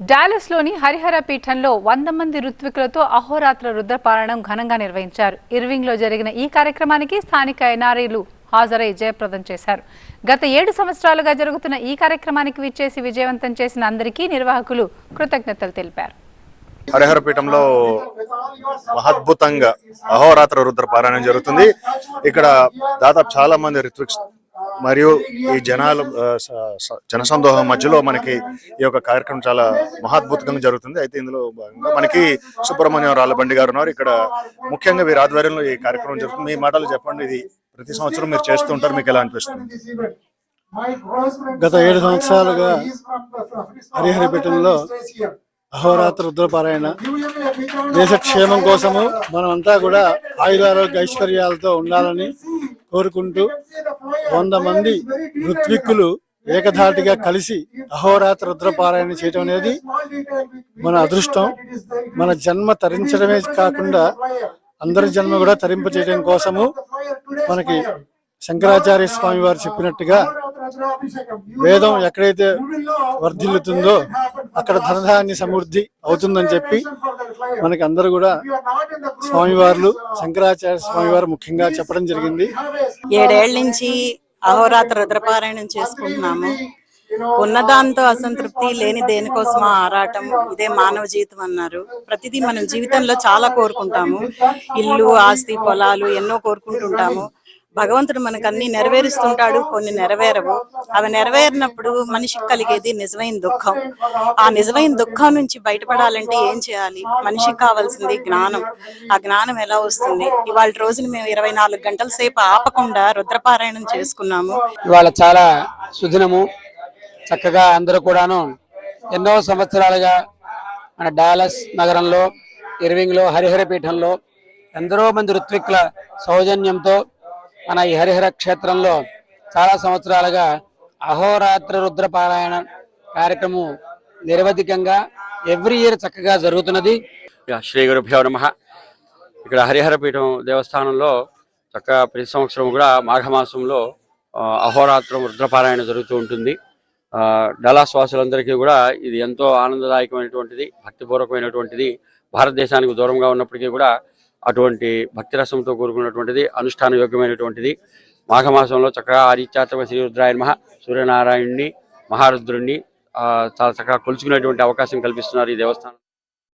డాలస్లోని హరిహర పీఠంలో వంద మంది ఋత్వికులతో అహోరాత్ర రుద్రపారాయణం ఘనంగా నిర్వహించారు. ఇర్వింగ్లో జరిగిన ఈ కార్యక్రమానికి స్థానిక ఎన్ఆర్ఐలు హాజరై జయప్రదం చేశారు. గత ఏడు సంవత్సరాలుగా జరుగుతున్న ఈ కార్యక్రమానికి విచ్చేసి విజయవంతం చేసిన అందరికీ నిర్వాహకులు కృతజ్ఞతలు తెలిపారు. హరిహరపీఠంలో మహద్భుతంగా అహోరాత్ర రుద్ర పారాయణం జరుగుతుంది. ఇక్కడ దాదాపు చాలా మంది ఋత్విక్ మరియు ఈ జనాలు జనసందోహం మధ్యలో మనకి ఈ యొక్క కార్యక్రమం చాలా మహాద్భుతంగా జరుగుతుంది. అయితే ఇందులో భాగంగా మనకి సుబ్రహ్మణ్యం రాళ్ళబండి గారు ఉన్నారు. ఇక్కడ ముఖ్యంగా వీరి ఆధ్వర్యంలో ఈ కార్యక్రమం జరుగుతుంది. మీ మాటలు చెప్పండి. ఇది ప్రతి సంవత్సరం మీరు చేస్తూ ఉంటారు. మీకు ఎలా అనిపిస్తుంది? గత ఏడు సంవత్సరాలుగా హరిహరిపేటంలో అహోరాత్ర రుద్రపారాయణ దేశ క్షేమం కోసము మనమంతా కూడా ఆయురారోగ్య ఐశ్వర్యాలతో ఉండాలని కోరుకుంటూ వంద మంది ఋత్విక్కులు ఏకధాటిగా కలిసి అహోరాత్ర రుద్రపారాయణ చేయటం అనేది మన అదృష్టం. మన జన్మ తరించడమే కాకుండా అందరి జన్మ కూడా తరింప చేయడం కోసము మనకి శంకరాచార్య స్వామి వారు చెప్పినట్టుగా వేదం ఎక్కడైతే వర్ధిల్లుతుందో అక్కడ ధనధాన్య సమృద్ధి అవుతుందని చెప్పి మనకి అందరూ కూడా స్వామివార్లు శంకరాచార్య స్వామివారు ముఖ్యంగా చెప్పడం జరిగింది. ఏడేళ్ళ నుంచి అహోరాత్ర రుద్రపారాయణం చేసుకుంటున్నాము. ఉన్నదాంతో అసంతృప్తి లేని దేనికోసం ఆరాటం ఇదే మానవ జీవితం అన్నారు. ప్రతిదీ మనం జీవితంలో చాలా కోరుకుంటాము. ఇల్లు ఆస్తి పొలాలు ఎన్నో కోరుకుంటుంటాము. భగవంతుడు మనకు అన్ని నెరవేరుస్తుంటాడు కొన్ని నెరవేరవు. అవి నెరవేరినప్పుడు మనిషికి కలిగేది నిజమైన దుఃఖం. ఆ నిజమైన దుఃఖం నుంచి బయటపడాలంటే ఏం చేయాలి? మనిషికి కావాల్సింది జ్ఞానం. ఆ జ్ఞానం ఎలా వస్తుంది? ఇవాళ రోజున మేము ఇరవై నాలుగు గంటల సేపు ఆపకుండా రుద్రపారాయణం చేసుకున్నాము. ఇవాళ చాలా సుదినము. చక్కగా అందరూ కూడాను ఎన్నో సంవత్సరాలుగా మన డాలస్ నగరంలో ఇర్వింగ్లో హరిహర పీఠంలో ఎందరో మంది ఋత్విక్కుల సౌజన్యంతో మన ఈ హరిహర క్షేత్రంలో చాలా సంవత్సరాలుగా అహోరాత్ర రుద్రపారాయణ కార్యక్రమం నిరవధికంగా ఎవ్రీ ఇయర్ చక్కగా జరుగుతున్నది. శ్రీ గురుభ్యో నమ. ఇక్కడ హరిహరపీఠం దేవస్థానంలో చక్కగా ప్రతి సంవత్సరం కూడా మాఘమాసంలో అహోరాత్రం రుద్రపారాయణ జరుగుతూ ఉంటుంది. డలాశ్వాసులందరికీ డలాస్ వాసులందరికీ కూడా ఇది ఎంతో ఆనందదాయకమైనటువంటిది భక్తిపూర్వకమైనటువంటిది. భారతదేశానికి దూరంగా ఉన్నప్పటికీ కూడా అటువంటి భక్తి రసంతో కూడుకున్నటువంటిది అనుష్ఠాన యోగ్యమైనటువంటిది మాఘమాసంలో చక్కగా ఆదిత్యాత్మక శ్రీ రుద్రాయ మహా సూర్యనారాయణుని మహారుద్రుణ్ణి చాలా చక్కగా కొలుచుకునేటువంటి అవకాశం కల్పిస్తున్నారు ఈ దేవస్థానం.